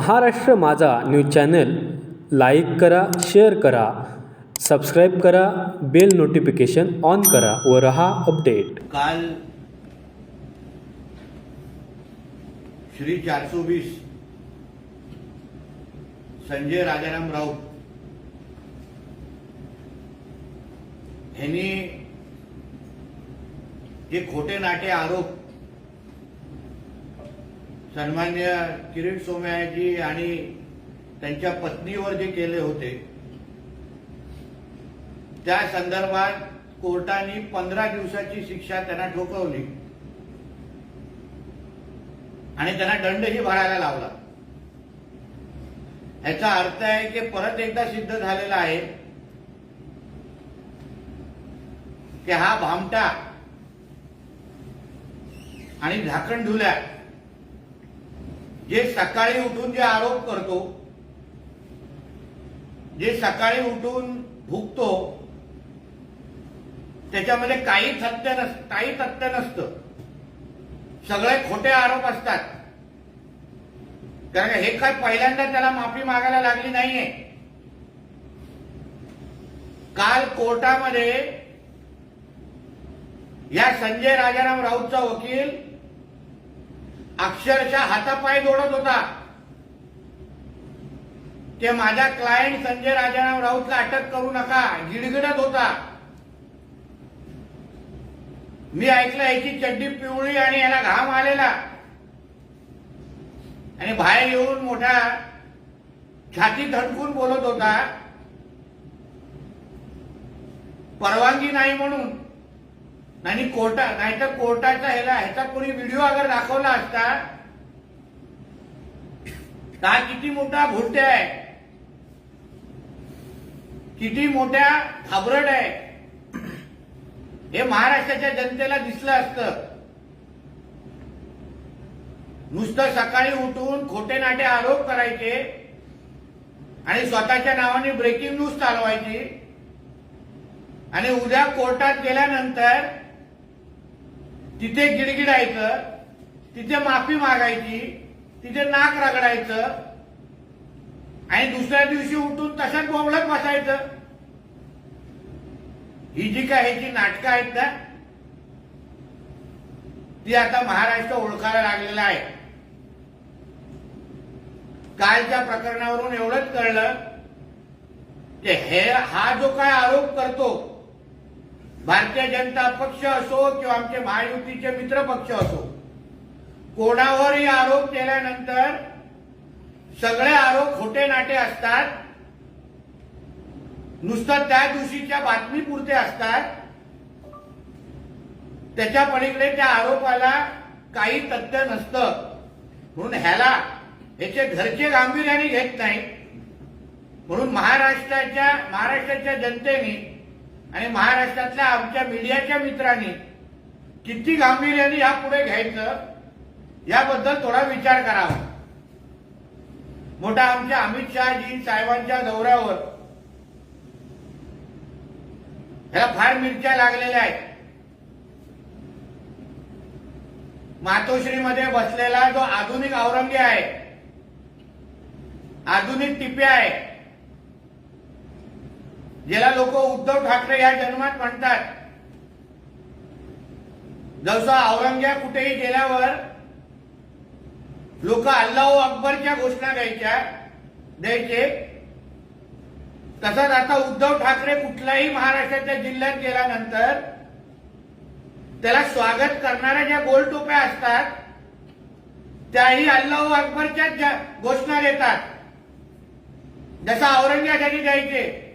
Maharashtra Majha news channel like करा share करा subscribe करा बेल नोटिफिकेशन ऑन करा व रहा अपडेट. काल श्री चारशे वीस संजय राजाराम राऊत यांनी जे खोटे नाटे आरोप सन्मान्य किरीट सोमयाजी आणि त्यांच्या पत्नीवर जे केले होते त्या संदर्भात कोर्टाने पंधरा दिवसाची शिक्षा त्यांना ठोकवली. आणि त्यांना दंडही भरायला लावला. याचा अर्थ आहे की परत एकदा सिद्ध झालेला आहे की हा भामटा आणि झाकण धुल्या जे सकाळी उठून जे आरोप करतो जे सकाळी उठून भुगतो त्याच्यामध्ये काही तथ्य नस काही तथ्य नसतं. सगळे खोटे आरोप असतात. कारण हे काय पहिल्यांदा त्याला माफी मागायला लागली नाहीये. काल कोर्टामध्ये या संजय राजाराम राऊतचा वकील अक्षरशः हातापाय जोडत होता. ते माझ्या क्लायंट संजय राजाराम राऊतला अटक करू नका गिडगिडत होता. मी ऐकलं याची चड्डी पिवळी आणि याला घाम आलेला. आणि बाहेर येऊन मोठा छाती धडकून बोलत होता. परवानगी नाही म्हणून नाही कोर्टा नाहीतर कोर्टाचा ह्याला ह्याचा कोणी व्हिडिओ अगर दाखवला असता का हा किती मोठा भुरटे आहे? किती मोठ्या घाबरट आहे? हे महाराष्ट्राच्या जनतेला दिसलं असतं. नुसतं सकाळी उठून खोटे नाटे आरोप करायचे आणि स्वतःच्या नावाने ब्रेकिंग न्यूज चालवायची. आणि उद्या कोर्टात गेल्यानंतर तिथे गिडगिडायचं तिथे माफी मागायची तिथे नाक रगडायचं आणि दुसऱ्या दिवशी उठून तशाच बोंबलत बसायचं. ही जी काय ह्याची नाटकं आहेत ना ती आता महाराष्ट्र ओळखायला लागलेला आहे. कालच्या प्रकरणावरून एवढंच कळलं की हे हा जो काय आरोप करतो भारतीय जनता पक्ष असो किंवा आमचे महायुतीचे मित्र पक्ष असो कोणावरही आरोप केल्यानंतर सगळे आरोप खोटे नाटे असतात. नुसतं त्या दिवशीच्या बातमीपुरते असतात. त्याच्या पलीकडे त्या आरोपाला काही तथ्य नसतं. म्हणून ह्याला ह्याचे घरचे गांभीर्याने घेत नाही म्हणून महाराष्ट्राच्या महाराष्ट्राच्या जनतेने आणि महाराष्ट्रातल्या आमच्या मीडियाच्या मित्रांनी किती गांभीर्याने यापुढे घ्यायचं याबद्दल थोडा विचार करावा. मोठा आमच्या अमित शहाजी साहेबांच्या दौऱ्यावर ह्याला फार मिरच्या लागलेल्या आहेत. मातोश्रीमध्ये बसलेला जो आधुनिक औरंगी आहे आधुनिक टिप्या आहे ज्याला लोक उद्धव ठाकरे या जन्मात म्हणतात. जसं औरंगजेब कुठेही गेल्यावर लोक अल्लाह अकबरच्या घोषणा द्यायच्या द्यायचे. तसंच आता उद्धव ठाकरे कुठल्याही महाराष्ट्राच्या जिल्ह्यात गेल्यानंतर त्याला स्वागत करणाऱ्या ज्या गोलटोप्या असतात त्याही अल्लाह अकबरच्याच घोषणा देतात. जसा औरंग्यासाठी द्यायचे.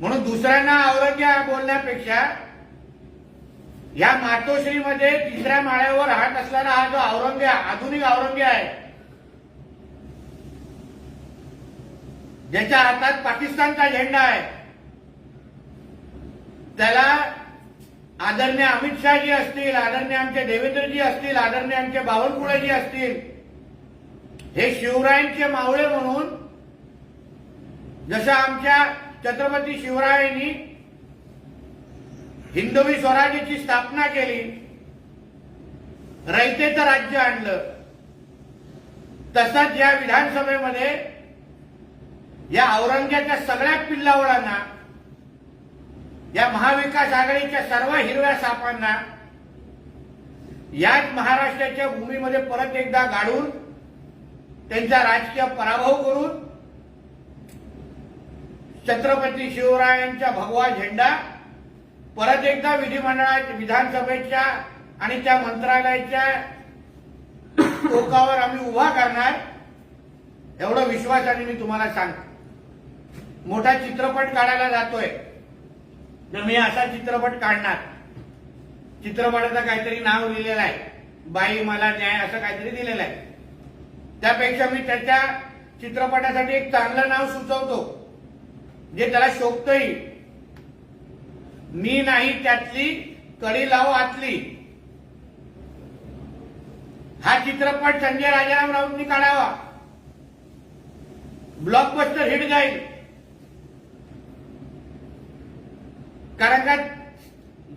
म्हणून दुसऱ्यांना औरंग्या बोलण्यापेक्षा या मातोश्रीमध्ये तिसऱ्या माळ्यावर राहत असणारा हा जो औरंग्या आधुनिक औरंग्या आहे ज्याच्या हातात पाकिस्तानचा झेंडा आहे त्याला आदरणीय अमित शहाजी असतील आदरणीय आमचे देवेंद्रजी असतील आदरणीय आमचे बावनकुळेजी असतील हे शिवरायांचे मावळे म्हणून जसं आमच्या छत्रपती शिवरायांनी हिंदवी स्वराज्याची स्थापना केली. रयतेचं राज्य आणलं. तसंच या विधानसभेमध्ये या औरंग्याच्या सगळ्या पिल्लावळांना या महाविकास आघाडीच्या सर्व हिरव्या सापांना याच महाराष्ट्राच्या भूमीमध्ये परत एकदा गाडून त्यांचा राजकीय पराभव करून छत्रपती शिवरायांचा भगवा झेंडा परत एकदा विधिमंडळात विधानसभेच्या आणि त्या मंत्रालयाच्या टोकावर आम्ही उभा करणार एवढं विश्वासाने मी तुम्हाला सांगतो. मोठा चित्रपट काढायला जातोय. तर मी असा चित्रपट काढणार. चित्रपटाचं काहीतरी नाव लिहिलेलं आहे. बाई मला न्याय असं काहीतरी दिलेलं आहे. त्यापेक्षा मी त्याच्या चित्रपटासाठी एक चांगलं नाव सुचवतो. जे त्याला शोभतही मी नाही त्यातली कडी लाव आतली. हा चित्रपट संजय राजाराम राऊतनी काढावा. ब्लॉकबस्टर हिट जाईल. कारण का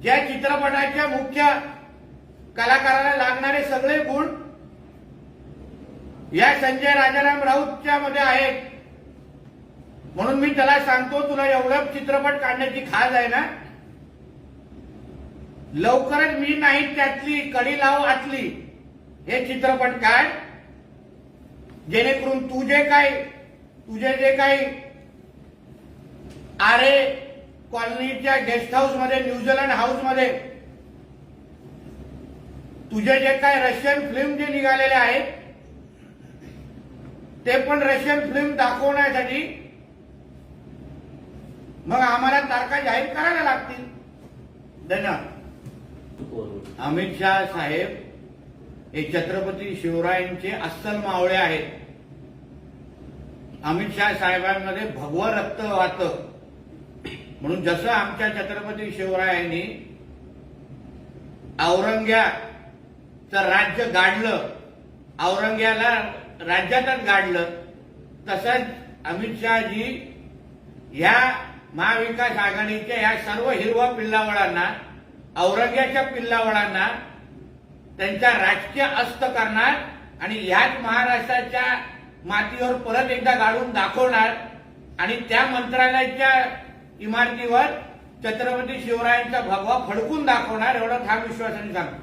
ज्या चित्रपटाच्या मुख्य कलाकाराला लागणारे सगळे गुण या संजय राजाराम राऊतच्या मध्ये आहेत. म्हणून मी त्याला सांगतो तुला एवढं चित्रपट काढण्याची खाज आहे ना? लवकरच मी नाही त्यातली कडी लाव आतली. हे चित्रपट काढ. जेणेकरून तुझे काय तुझे जे काही आरे कॉलनीच्या गेस्ट हाऊसमध्ये न्यूझीलंड हाऊसमध्ये तुझे जे काय रशियन फिल्म जे निघालेले आहेत ते पण रशियन फिल्म दाखवण्यासाठी मग आम्हाला तारखा जाहीर करायला लागतील. धन्यवाद अमित शहा साहेब हे छत्रपती शिवरायांचे अस्सल मावळे आहेत. अमित शहा साहेबांमध्ये भगवं रक्त वाहत. म्हणून जसं आमच्या छत्रपती शिवरायांनी औरंग्याचं राज्य गाडलं औरंग्याला राज्यातच गाडलं तसंच अमित शहाजी या महाविकास आघाडीच्या या सर्व हिरवा पिल्लावळांना औरंग्याच्या पिल्लावळांना त्यांचा राजकीय अस्त करणार आणि ह्याच महाराष्ट्राच्या मातीवर परत एकदा गाडून दाखवणार आणि त्या मंत्रालयाच्या इमारतीवर छत्रपती शिवरायांचा भगवा फडकून दाखवणार एवढा ठाम विश्वासाने सांगतो.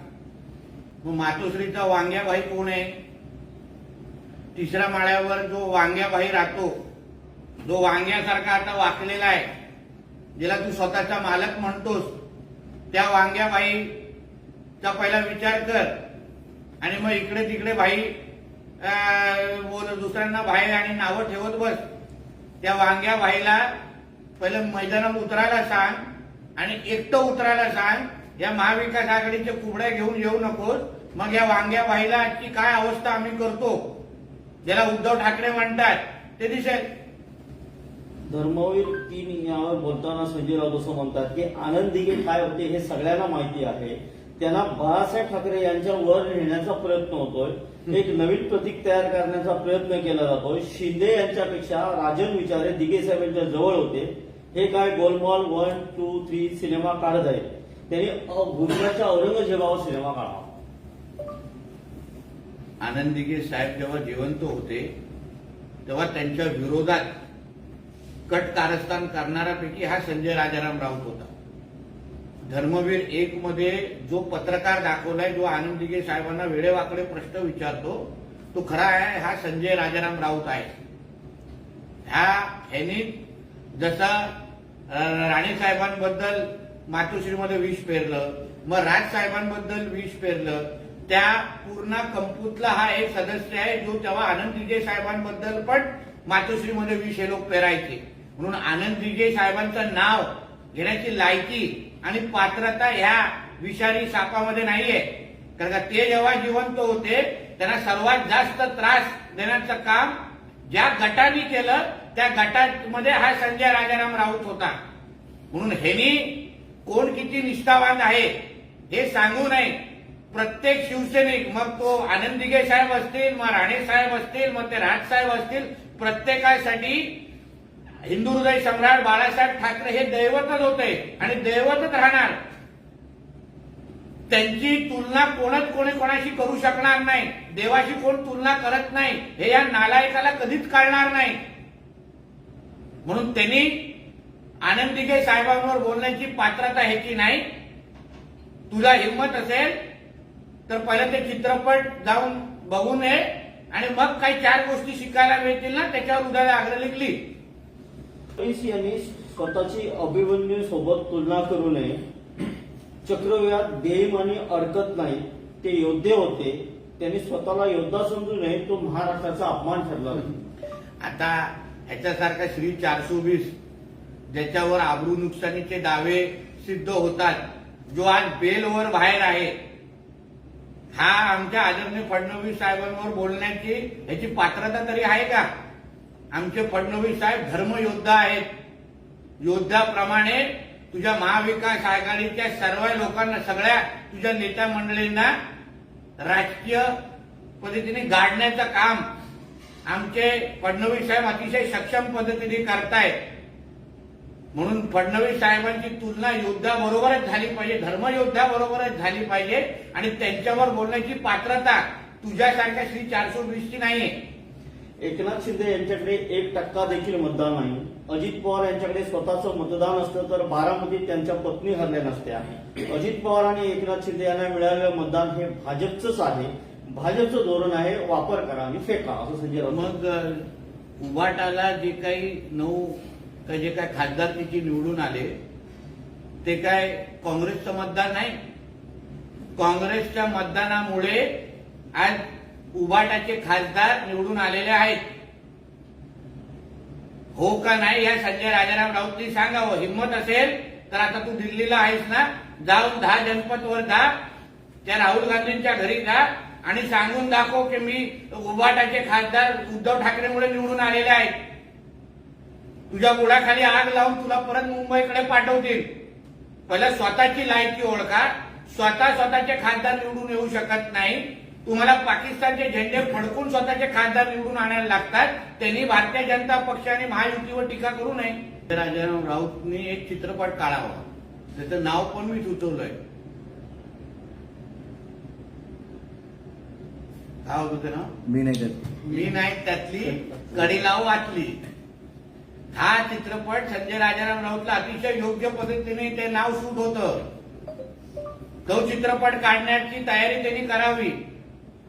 मग मातोश्रीचा वांग्याबाई कोण आहे? तिसऱ्या माळ्यावर जो वांग्याबाई राहतो जो वांग्यासारखा आता वाकलेला आहे ज्याला तू स्वतःचा मालक म्हणतोस त्या वांग्याबाईचा पहिला विचार कर. आणि मग इकडे तिकडे भाई अं, दुसऱ्यांना भाई आणि नावं ठेवत बस. त्या वांग्या भाईला पहिलं मैदानात उतरायला सांग आणि एकटं उतरायला सांग. या महाविकास आघाडीचे कुबड्या घेऊन येऊ नकोस. मग या वांग्या भाईला आजची काय अवस्था आम्ही करतो? ज्याला उद्धव ठाकरे म्हणतात ते दिसेल. धर्मवीर तीन यावर बोलताना संजय राऊत असं म्हणतात की आनंद दिघे काय होते हे सगळ्यांना माहिती आहे. त्यांना बाळासाहेब ठाकरे यांच्या वर नेण्याचा प्रयत्न होतोय. एक नवीन प्रतीक तयार करण्याचा प्रयत्न केला जातोय. शिंदे यांच्यापेक्षा राजन विचारे दिघे साहेब यांच्या जवळ होते. हे काय Golmaal one two three cinema काढत आहेत. त्यांनी गुजरातच्या औरंगजेबावर सिनेमा काढावा आनंद दिघे साहेब जेव्हा जिवंत होते तेव्हा त्यांच्या विरोधात कट कारस्थान करणाऱ्यापैकी हा संजय राजाराम राऊत होता. धर्मवीर एक मध्ये जो पत्रकार दाखवलाय जो आनंद दिघे साहेबांना वेडेवाकडे प्रश्न विचारतो तो खरा आहे हा संजय राजाराम राऊत आहे. ह्या ह्यांनी जसा अं, राणे साहेबांबद्दल मातोश्रीमध्ये विष पेरलं मग राज साहेबांबद्दल विष पेरलं त्या पूर्ण कंपूतला हा एक सदस्य आहे जो तेव्हा आनंद दिघे साहेबांबद्दल पण मातोश्रीमध्ये विष हे लोक पेरायचे. म्हणून आनंद विजय साहेबांचं नाव घेण्याची लायकी आणि पात्रता ह्या विषारी सापामध्ये नाहीये. कारण का ते जेव्हा जिवंत होते त्यांना सर्वात जास्त त्रास देण्याचं काम ज्या गटाने केलं त्या गटामध्ये हा संजय राजाराम राऊत होता. म्हणून ह्यांनी कोण किती निष्ठावान आहे हे सांगू नये. प्रत्येक शिवसैनिक मग तो आनंद साहेब असतील मग राणे साहेब असतील मग ते राज साहेब असतील प्रत्येकासाठी हिंदू हृदय सम्राट बाळासाहेब ठाकरे हे दैवतच होते आणि दैवतच राहणार. त्यांची तुलना कोणच कोणी कोणाशी करू शकणार नाही. देवाशी कोण तुलना करत नाही. हे या नालायकाला कधीच कळणार नाही. म्हणून त्यांनी आनंदीगे साहेबांवर बोलण्याची पात्रता ह्याची नाही तुला हिंमत असेल तर पहिलं ते चित्रपट जाऊन बघून ये आणि मग काही चार गोष्टी शिकायला मिळतील ना त्याच्यावर उद्या आग्रह लिखली. फडणवीस यांनी स्वतःची अभिमन्यू सोबत तुलना करू नये. चक्रव्यूहात बेम आणि अडकत नाही. ते योद्धे होते. त्यांनी स्वतःला योद्धा समजू नये तो महाराष्ट्राचा अपमान ठरला. आता ह्याच्यासारखा श्री चारशे वीस ज्याच्यावर आबरू नुकसानीचे दावे सिद्ध होतात जो आज बेलवर बाहेर आहे. हा आमच्या आदरणीय फडणवीस साहेबांवर बोलण्याची ह्याची पात्रता तरी आहे का? आमचे फडणवीस साहेब धर्मयोद्धा आहेत. योद्ध्याप्रमाणे तुझ्या महाविकास आघाडीच्या सर्व लोकांना सगळ्या तुझ्या नेत्या मंडळींना राजकीय पद्धतीने गाडण्याचं काम आमचे फडणवीस साहेब अतिशय सक्षम पद्धतीने करतायत. म्हणून फडणवीस साहेबांची तुलना योद्ध्याबरोबरच झाली पाहिजे धर्मयोद्ध्याबरोबरच झाली पाहिजे आणि त्यांच्यावर बोलण्याची पात्रता तुझ्यासारख्या श्री चारशे वीसची नाहीये. एकनाथ शिंदे यांच्याकडे एक टक्का देखील मतदान नाही. अजित पवार यांच्याकडे स्वतःचं मतदान असतं तर बारामतीत त्यांच्या पत्नी हरल्या नसत्या. अजित पवार आणि एकनाथ शिंदे यांना मिळालेलं मतदान हे भाजपचंच आहे. भाजपचं धोरण आहे वापर करा आणि फेका असं संजय मग उभाटाला जे काही नऊ का जे काय खासदार तिची निवडून आले ते काय काँग्रेसचं मतदान नाही? काँग्रेसच्या मतदानामुळे आज उभाटाचे खासदार निवडून आलेले आहेत. हो का नाही या संजय राजाराम राऊतनी सांगावं? हिंमत असेल तर आता तू दिल्लीला आहेस ना? जाऊन दहा जनपदवर जा. त्या राहुल गांधींच्या घरी जा आणि सांगून दाखव की मी उभाटाचे खासदार उद्धव ठाकरेमुळे निवडून आलेले आहेत. तुझ्या बुडाखाली आग लावून तुला परत मुंबईकडे पाठवतील. पहिलं स्वतःची लायकी ओळखा. स्वतः स्वतःचे खासदार निवडून येऊ शकत नाही. तुम्हाला पाकिस्तानचे झेंडे फडकून स्वतःचे खासदार निवडून आणायला लागतात. त्यांनी भारतीय जनता पक्ष आणि महायुतीवर टीका करू नये. राजाराम राऊतनी एक चित्रपट काढावा. त्याचं नाव पण मी सुचवलंय. काय होतं ते नाव? मी नाही मी नाही त्यातली कडी लावू वाचली हा चित्रपट संजय राजाराम राऊतला अतिशय योग्य पद्धतीने ते नाव सूट होतं. तो चित्रपट काढण्याची तयारी त्यांनी करावी.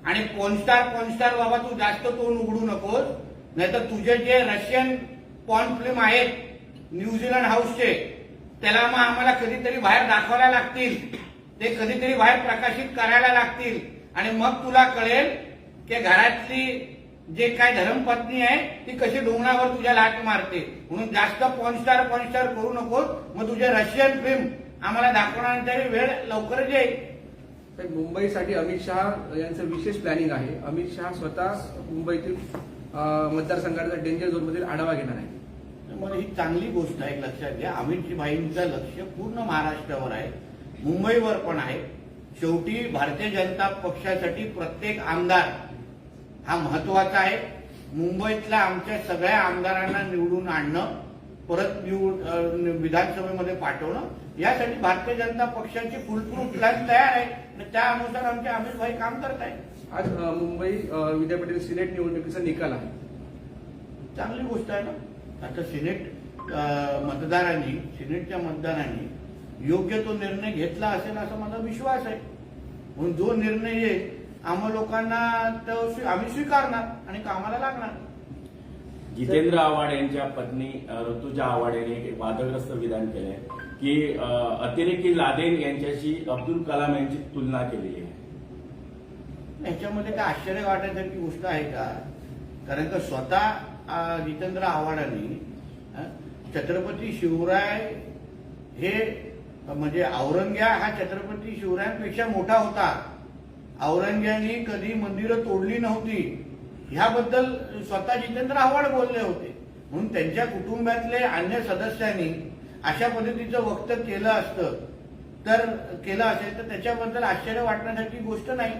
आणि पॉनस्टार पॉनस्टार बाबा तू जास्त तोंड उघडू नकोस. नाहीतर तुझे जे रशियन पॉन फिल्म आहेत न्यूझीलंड हाऊसचे त्याला मग आम्हाला कधीतरी बाहेर दाखवायला लागतील. ते कधीतरी बाहेर प्रकाशित करायला लागतील. आणि मग तुला कळेल की घरातली जे काय धर्मपत्नी आहे ती कशी डोंगरावर तुझ्या लाट मारते. म्हणून जास्त पॉनस्टार पॉनस्टार करू नकोस. मग तुझे रशियन फिल्म आम्हाला दाखवण्याचा वेळ लवकरच येईल. तर मुंबईसाठी अमित शहा यांचं विशेष प्लॅनिंग आहे. अमित शहा स्वतः मुंबईतील मतदारसंघाचा डेंजर झोनमधील आढावा घेणार आहे मला ही चांगली गोष्ट आहे लक्षात घ्या. अमित भाईंचं लक्ष पूर्ण महाराष्ट्रावर आहे. मुंबईवर पण आहे. शेवटी भारतीय जनता पक्षासाठी प्रत्येक आमदार हा महत्त्वाचा आहे. मुंबईतल्या आमच्या सगळ्या आमदारांना निवडून आणणं परत निवड विधानसभेमध्ये पाठवणं यासाठी भारतीय जनता पक्षाची फुलप्रूफ प्लॅन तयार आहे. आणि त्या अनुसार आमचे अमित भाई काम करत आहेत. आज मुंबई विद्यापीठातील सिनेट निवडणुकीचा निकाल आहे. चांगली गोष्ट आहे ना. आता सिनेट मतदारांनी सिनेटच्या मतदारांनी योग्य तो निर्णय घेतला असेल असा माझा विश्वास आहे. म्हणून जो निर्णय येईल आम्हा लोकांना तो आम्ही स्वीकारणार आणि कामाला लागणार. जितेंद्र आव्हाड यांच्या पत्नी ऋतुजा आव्हाड यांनी एक वादग्रस्त विधान केलंय की अतिरेकी लादेन यांच्याशी अब्दुल कलाम यांची तुलना केलेली आहे. याच्यामध्ये काय आश्चर्य वाटण्यासारखी गोष्ट आहे का? कारण का स्वतः जितेंद्र आव्हाडांनी छत्रपती शिवराय हे म्हणजे औरंग्या हा छत्रपती शिवरायांपेक्षा मोठा होता. औरंग्यानी कधी मंदिरं तोडली नव्हती. ह्याबद्दल स्वतः जितेंद्र आव्हाड बोलले होते. म्हणून त्यांच्या कुटुंबातले अन्य सदस्यांनी अशा पद्धतीचं वक्तव्य केलं असतं. तर केलं असेल तर त्याच्याबद्दल आश्चर्य वाटण्यासारखी गोष्ट नाही.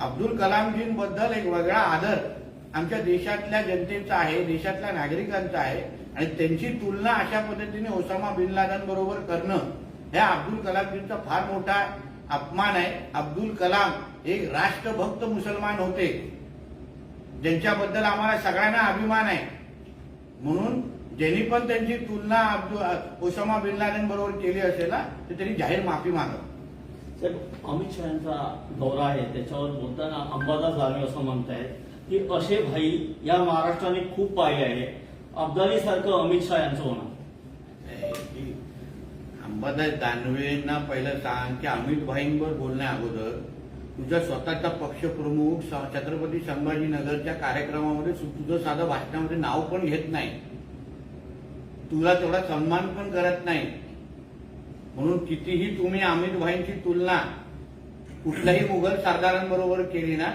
अब्दुल कलामजींबद्दल एक वेगळा आदर आमच्या देशातल्या जनतेचा आहे देशातल्या नागरिकांचा आहे. आणि त्यांची तुलना अशा पद्धतीने ओसामा बिन लादन बरोबर करणं ह्या अब्दुल कलामजींचा फार मोठा अपमान आहे. अब्दुल कलाम एक राष्ट्रभक्त मुसलमान होते. ज्यांच्याबद्दल आम्हाला सगळ्यांना अभिमान आहे. म्हणून ज्यांनी पण त्यांची तुलना ओसामा बिन लादेन बरोबर केली असेल ना तर त्यांनी जाहीर माफी मागावं. साहेब अमित शहाचा दौरा आहे त्याच्यावर बोलताना अंबादास दानवे असं म्हणतायत की असे भाई या महाराष्ट्राने खूप पाहिले आहे. अब्दाली सारखं अमित शहा यांचं होणार? अंबादास दानवेंना पहिलं सांग की अमित भाईंवर बोलण्या अगोदर तुझा स्वतःचा पक्षप्रमुख छत्रपती संभाजीनगरच्या कार्यक्रमामध्ये सु- तुझं साधं भाषणामध्ये नाव पण घेत नाही. तुला तेवढा सन्मान पण करत नाही. म्हणून कितीही तुम्ही अमित भाईंची तुलना कुठल्याही मुघल सरदारांबरोबर केली ना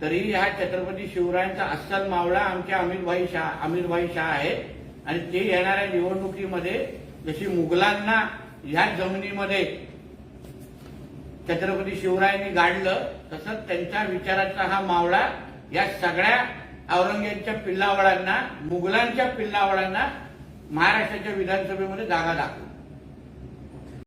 तरी हा छत्रपती शिवरायांचा अस्सल मावळा आमच्या अमितभाई शाह अमितभाई शाह आहे. आणि ते येणाऱ्या निवडणुकीमध्ये जशी मुघलांना ह्या जमिनीमध्ये छत्रपती शिवरायांनी गाडलं तसंच त्यांच्या विचाराचा हा मावळा या सगळ्या औरंगजेबच्या पिल्लावळांना मुघलांच्या पिल्लावळांना महाराष्ट्राच्या विधानसभेमध्ये जागा दाखवली.